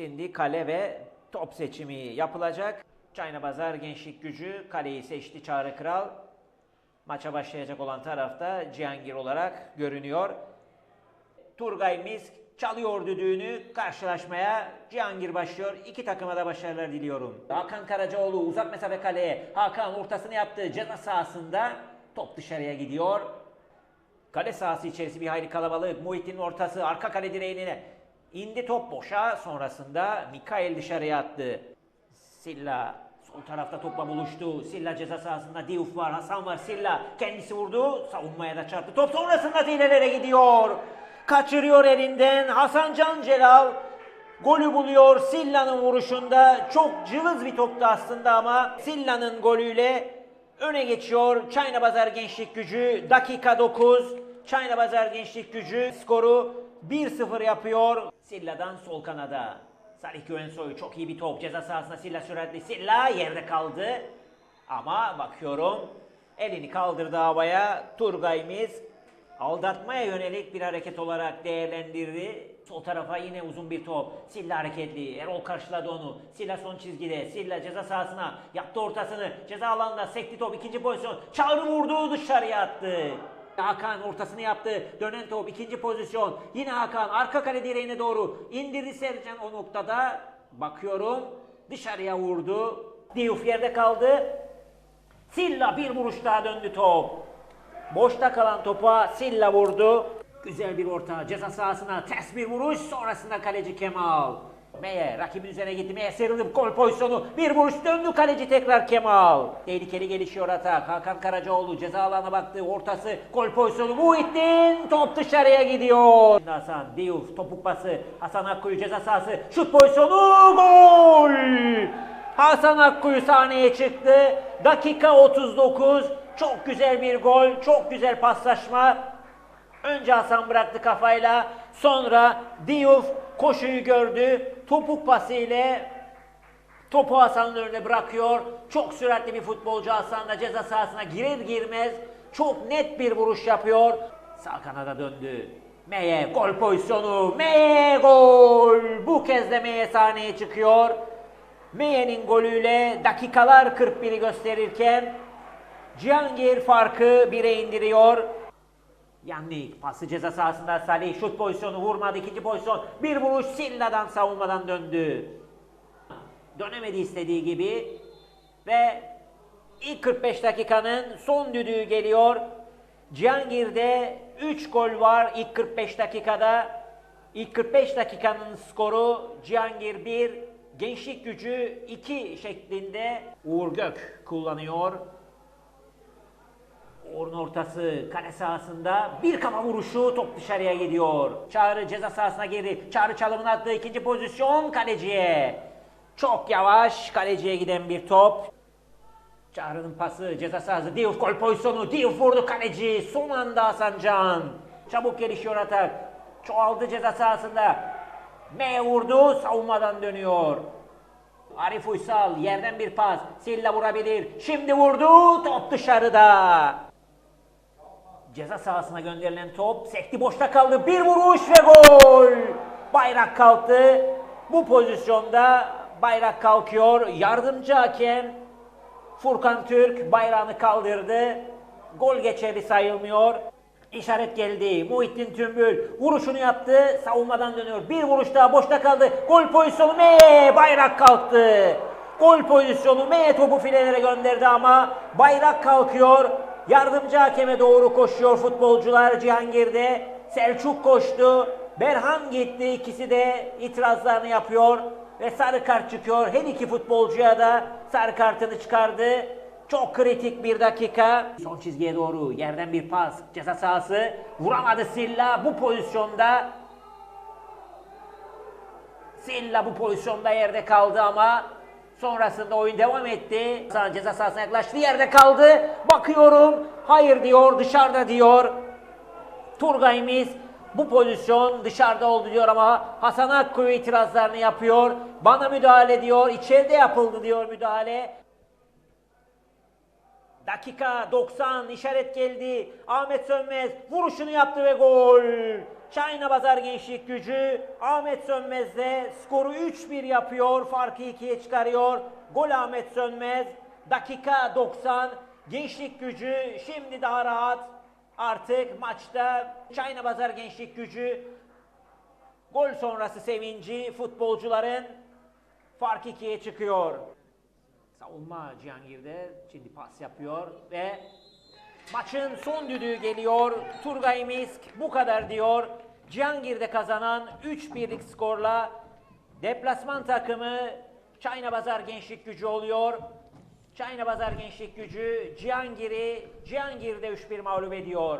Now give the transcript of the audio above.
Şimdi kale ve top seçimi yapılacak. Çayna Gençlik Gücü kaleyi seçti Çağrı Kral. Maça başlayacak olan tarafta Cihangir olarak görünüyor. Turgay Misk çalıyor düdüğünü karşılaşmaya Cihangir başlıyor. İki takıma da başarılar diliyorum. Hakan Karacaoğlu uzak mesafe kaleye. Hakan ortasını yaptı. Ceza sahasında top dışarıya gidiyor. Kale sahası içerisi bir hayli kalabalık. Muhittin'in ortası arka kale direğine indi top boşa. Sonrasında Mikael dışarıya attı. Silla sol tarafta topla buluştu. Silla ceza sahasında Diouf var, Hasan var. Silla kendisi vurdu. Savunmaya da çarptı. Top sonrasında ilerlere gidiyor. Kaçırıyor elinden Hasan Can Celal. Golü buluyor Silla'nın vuruşunda. Çok cılız bir toptu aslında ama Silla'nın golüyle öne geçiyor. Çayna Bazar Gençlik Gücü dakika 9. Çayna Bazar Gençlik Gücü skoru 1-0 yapıyor. Silla'dan sol kanada. Salih Güvensoy çok iyi bir top. Ceza sahasında Silla süratli. Silla yerde kaldı. Ama bakıyorum elini kaldırdı havaya. Turgay Miz aldatmaya yönelik bir hareket olarak değerlendirdi. Sol tarafa yine uzun bir top. Silla hareketli. Erol karşıladı onu. Silla son çizgide. Silla ceza sahasına yaptı ortasını. Ceza alanında sekti top. ikinci pozisyon. Çağrı vurdu dışarıya attı. Hakan ortasını yaptı. Dönen top ikinci pozisyon. Yine Hakan arka kale direğine doğru indirdi Sercan o noktada. Bakıyorum dışarıya vurdu. Diouf yerde kaldı. Silla bir vuruş daha döndü top. Boşta kalan topa Silla vurdu. Güzel bir orta ceza sahasına ters bir vuruş sonrasında kaleci Kemal. Meye rakibin üzerine gitti. Meye sıyrılıp gol pozisyonu. Bir vuruş döndü kaleci tekrar Kemal. Tehlikeli gelişiyor atak. Hakan Karacaoğlu ceza alanına baktı. Ortası gol pozisyonu. Muhittin top dışarıya gidiyor. Hasan Diouf topuk pası. Hasan Akkuyu ceza sahası. Şut pozisyonu gol. Hasan Akkuyu sahneye çıktı. Dakika 39. Çok güzel bir gol. Çok güzel paslaşma. Önce Hasan bıraktı kafayla. Sonra Diouf koşuyu gördü. Topuk pası topu Hasan'ın önüne bırakıyor. Çok süratli bir futbolcu Hasan da ceza sahasına girer girmez çok net bir vuruş yapıyor. Sağ kanada döndü. Meye gol pozisyonu. Meye gol. Bu kez de Meye sahneye çıkıyor. Meye'nin golüyle dakikalar 41'i gösterirken Cihangir farkı 1'e indiriyor. Yannick pası ceza sahasında Salih şut pozisyonu vurmadı ikinci pozisyon bir vuruş Silla'dan savunmadan döndü. Dönemedi istediği gibi ve ilk 45 dakikanın son düdüğü geliyor. Cihangir'de 3 gol var ilk 45 dakikada. İlk 45 dakikanın skoru Cihangir 1, Gençlik Gücü 2 şeklinde Uğur Gök kullanıyor. Uğur'un ortası kale sahasında bir kafa vuruşu top dışarıya gidiyor. Çağrı ceza sahasına girdi. Çağrı çalımını attı ikinci pozisyon kaleciye. Çok yavaş kaleciye giden bir top. Çağrı'nın pası ceza sahası Diouf gol pozisyonu Diouf vurdu kaleci son anda Hasan Can. Çabuk gelişiyor atak. Çoğaldı ceza sahasında. M vurdu savunmadan dönüyor. Arif Uysal yerden bir pas. Silla vurabilir. Şimdi vurdu. Top dışarıda. Ceza sahasına gönderilen top sekti boşta kaldı. Bir vuruş ve gol. Bayrak kalktı. Bu pozisyonda bayrak kalkıyor. Yardımcı hakem Furkan Türk bayrağını kaldırdı. Gol geçerli sayılmıyor. İşaret geldi. Muhittin Tümbül vuruşunu yaptı. Savunmadan dönüyor. Bir vuruş daha boşta kaldı. Gol pozisyonu M. Bayrak kalktı. Gol pozisyonu M topu filelere gönderdi ama bayrak kalkıyor. Yardımcı hakeme doğru koşuyor futbolcular Cihangir'de. Selçuk koştu. Berhan gitti. İkisi de itirazlarını yapıyor. Ve sarı kart çıkıyor. Her iki futbolcuya da sarı kartını çıkardı. Çok kritik bir dakika. Son çizgiye doğru yerden bir pas. Ceza sahası. Vuramadı Silla bu pozisyonda. Silla bu pozisyonda yerde kaldı ama sonrasında oyun devam etti. Sağ ceza sahasına yaklaştı yerde kaldı. Bakıyorum hayır diyor dışarıda diyor. Turgay bu pozisyon dışarıda oldu diyor ama Hasan Akkuyu itirazlarını yapıyor. Bana müdahale diyor. içeride yapıldı diyor müdahale. Dakika 90 işaret geldi. Ahmet Sönmez vuruşunu yaptı ve gol. Çayna Bazar Gençlik Gücü Ahmet Sönmez de skoru 3-1 yapıyor. Farkı 2'ye çıkarıyor. Gol Ahmet Sönmez. Dakika 90. Gençlik Gücü şimdi daha rahat. Artık maçta Çayna Bazar Gençlik Gücü gol sonrası sevinci futbolcuların fark 2'ye çıkıyor. Savunma Cihangir'de şimdi pas yapıyor ve maçın son düdüğü geliyor. Turgay Misk bu kadar diyor. Cihangir'de kazanan 3-1'lik skorla deplasman takımı Çayna Bazar Gençlik Gücü oluyor. Çayna Bazar Gençlik Gücü Cihangir'i Cihangir'de 3-1 mağlup ediyor.